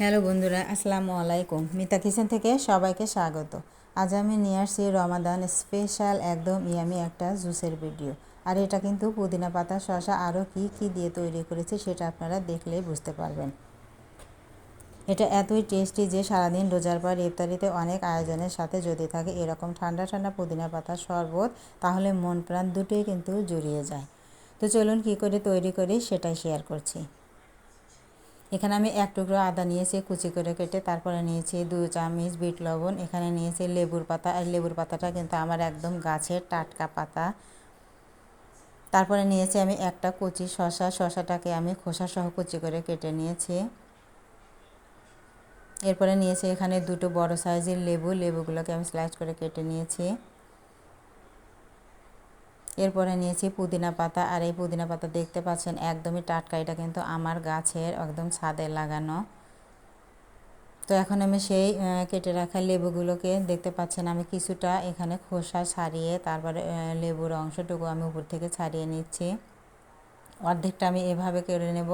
Hello বন্ধুরা, আসসালামু আলাইকুম। মিতা কিচেন থেকে সবাইকে স্বাগত। আজ আমি নিয়ে আসছি রমাদান স্পেশাল একদম ইয়ামি একটা জুসের ভিডিও। আর এটা কিন্তু পুদিনা পাতা শশা আরও কি কি দিয়ে তৈরি করেছে সেটা আপনারা দেখলেই বুঝতে পারবেন। এটা এতই টেস্টি যে সারাদিন রোজার পর ইফতারিতে অনেক আয়োজনের সাথে যদি থাকে এরকম ঠান্ডা ঠান্ডা পুদিনা পাতার শরবত, তাহলে মন প্রাণ দুটোই কিন্তু জড়িয়ে যায়। তো চলুন কি করে তৈরি করি সেটাই শেয়ার করছি। এখানে আমি এক টুকরো আদা নিয়েছি, কুচি করে কেটে তারপরে নিয়েছি দু চামচ বিট লবণ। এখানে নিয়েছি লেবুর পাতা, আর লেবুর পাতাটা কিন্তু আমার একদম গাছের টাটকা পাতা। তারপরে নিয়েছি আমি একটা কুচি শশা শশাটাকে আমি খোসা সহ কুচি করে কেটে নিয়েছি। এরপরে নিয়েছি এখানে দুটো বড় সাইজের লেবু, লেবুগুলোকে আমি স্লাইস করে কেটে নিয়েছি। এরপরে নিয়েছি পুদিনা পাতা, আর এই পুদিনা পাতা দেখতে পাচ্ছেন একদমই টাটকা। এটা কিন্তু আমার গাছের একদম ছাদে লাগানো। তো এখন আমি সেই কেটে রাখা লেবুগুলোকে দেখতে পাচ্ছেন আমি কিছুটা এখানে খোসা ছাড়িয়ে, তারপরে লেবুর অংশটুকু আমি উপর থেকে ছাড়িয়ে নিচ্ছি। অর্ধেকটা আমি এভাবে কেড়ে নেব।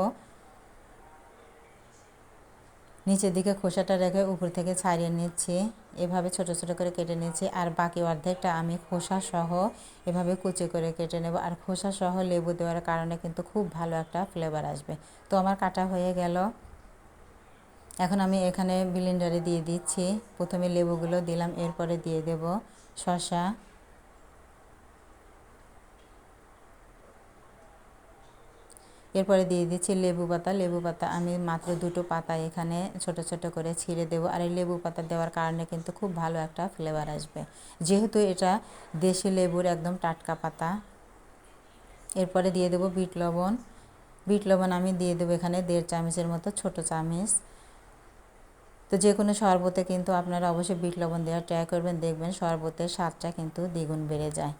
নিচের দিকে খোসাটা রেখে উপর থেকে ছাড়িয়ে নিচ্ছি। এভাবে ছোট ছোট করে কেটে নিয়েছি। আর বাকি অর্ধেকটা আমি খোসা সহ এভাবে কুচি করে কেটে নেব। আর খোসা সহ লেবু দেওয়ার কারণে কিন্তু খুব ভালো একটা ফ্লেভার আসবে। তো আমার কাটা হয়ে গেল। এখন আমি এখানে ব্লেন্ডারে দিয়ে দিচ্ছি। প্রথমে লেবুগুলো দিলাম, এরপরে দিয়ে দেব শশা এরপরে দিয়ে দিচ্ছি লেবু পাতা। লেবু পাতা আমি মাত্র দুটো পাতা এখানে ছোট ছোট করে ছিঁড়ে দেবো। আর এই লেবু পাতা দেওয়ার কারণে কিন্তু খুব ভালো একটা ফ্লেভার আসবে। যেহেতু এটা দেশি লেবুর একদম টাটকা পাতা। এরপরে দিয়ে দেবো বিট লবণ। বিট লবণ আমি দিয়ে দেবো এখানে দেড় চামচের মতো ছোট চামচ। তো যে কোনো শরবতে কিন্তু আপনারা অবশ্যই বিট লবণ দেওয়ার ট্রাই করবেন। দেখবেন শরবতের স্বাদটা কিন্তু দ্বিগুণ বেড়ে যায়।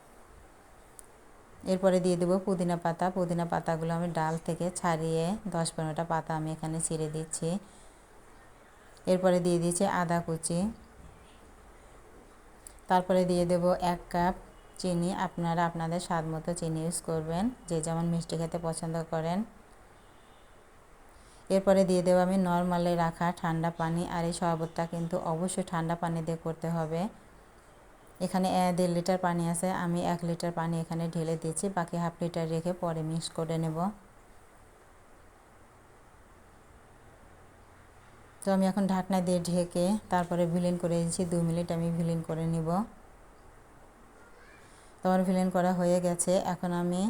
এরপরে দিয়ে দেবো পুদিনা পাতা। পুদিনা পাতাগুলো আমি ডাল থেকে ছাড়িয়ে দশ পনেরোটা পাতা আমি এখানে ছিঁড়ে দিচ্ছি। এরপরে দিয়ে দিচ্ছি আদা কুচি। তারপরে দিয়ে দেব এক কাপ চিনি। আপনারা আপনাদের স্বাদ মতো চিনি ইউজ করবেন। যে যেমন মিষ্টি খেতে পছন্দ করেন। এরপরে দিয়ে দেবো আমি নর্মালে রাখা ঠান্ডা পানি। আর এই শরবতটা কিন্তু অবশ্যই ঠান্ডা পানি দিয়ে করতে হবে। এখানে দেড় লিটার পানি আছে, আমি এক লিটার পানি এখানে ঢেলে দিয়েছি, বাকি হাফ লিটার রেখে পরে মিক্স করে নেব। তো আমি এখন ঢাকনা দিয়ে ঢেকে তারপরে ভিলিন করে দিয়েছি, দু মিনিট আমি ভিলিন করে নিব। তোমার ভিলেন করা হয়ে গেছে, এখন আমি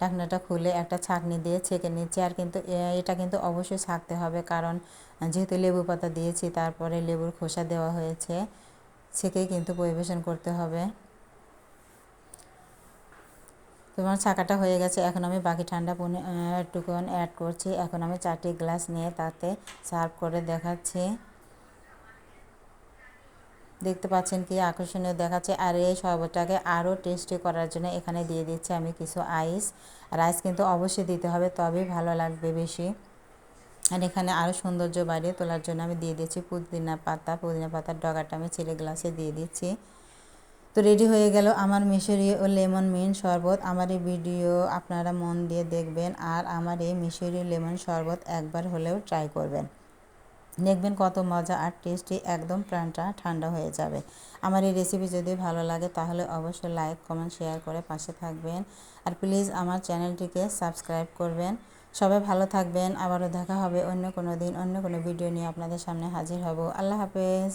ঢাকনাটা খুলে একটা ছাঁকনি দিয়ে ছেঁকে নিচ্ছি, আর কিন্তু এটা কিন্তু অবশ্যই ছাঁকতে হবে, কারণ যেহেতু লেবু পাতা দিয়েছি, তারপরে লেবুর খোসা দেওয়া হয়েছে ছেঁকেই কিন্তু পরিবেশন করতে হবে। তোমার ছাকাটা হয়ে গেছে, এখন আমি বাকি ঠান্ডা টুকুন অ্যাড করছি। এখন আমি চারটি গ্লাস নিয়ে তাতে সার্ভ করে দেখাচ্ছি। দেখতে পাচ্ছেন কি আকর্ষণীয় দেখাচ্ছে। আর এই শরবতটাকে আরও টেস্টি করার জন্য এখানে দিয়ে দিচ্ছি আমি কিছু আইস আর আইস কিন্তু অবশ্যই দিতে হবে, তবেই ভালো লাগবে বেশি। আর এখানে আরও সৌন্দর্য বাড়িয়ে তোলার জন্য আমি দিয়ে দিচ্ছি পুদিনা পাতা। পুদিনা পাতার ডগাটা আমি ছেলে গ্লাসে দিয়ে দিচ্ছি। তো রেডি হয়ে গেল আমার মিশরি ও লেমন মিন শরবত। আমার এই ভিডিও আপনারা মন দিয়ে দেখবেন আর আমার এই মিশরি লেমন শরবত একবার হলেও ট্রাই করবেন। দেখবেন কত মজা আর টেস্টি, একদম প্রাণটা ঠান্ডা হয়ে যাবে। আমার এই রেসিপি যদি ভালো লাগে তাহলে অবশ্যই লাইক কমেন্ট শেয়ার করে পাশে থাকবেন। আর প্লিজ আমার চ্যানেলটিকে সাবস্ক্রাইব করবেন। সবাই ভালো থাকবেন, আবারও দেখা হবে অন্য কোনো দিন, অন্য কোনো ভিডিও নিয়ে আপনাদের সামনে হাজির হব। আল্লাহ হাফেজ।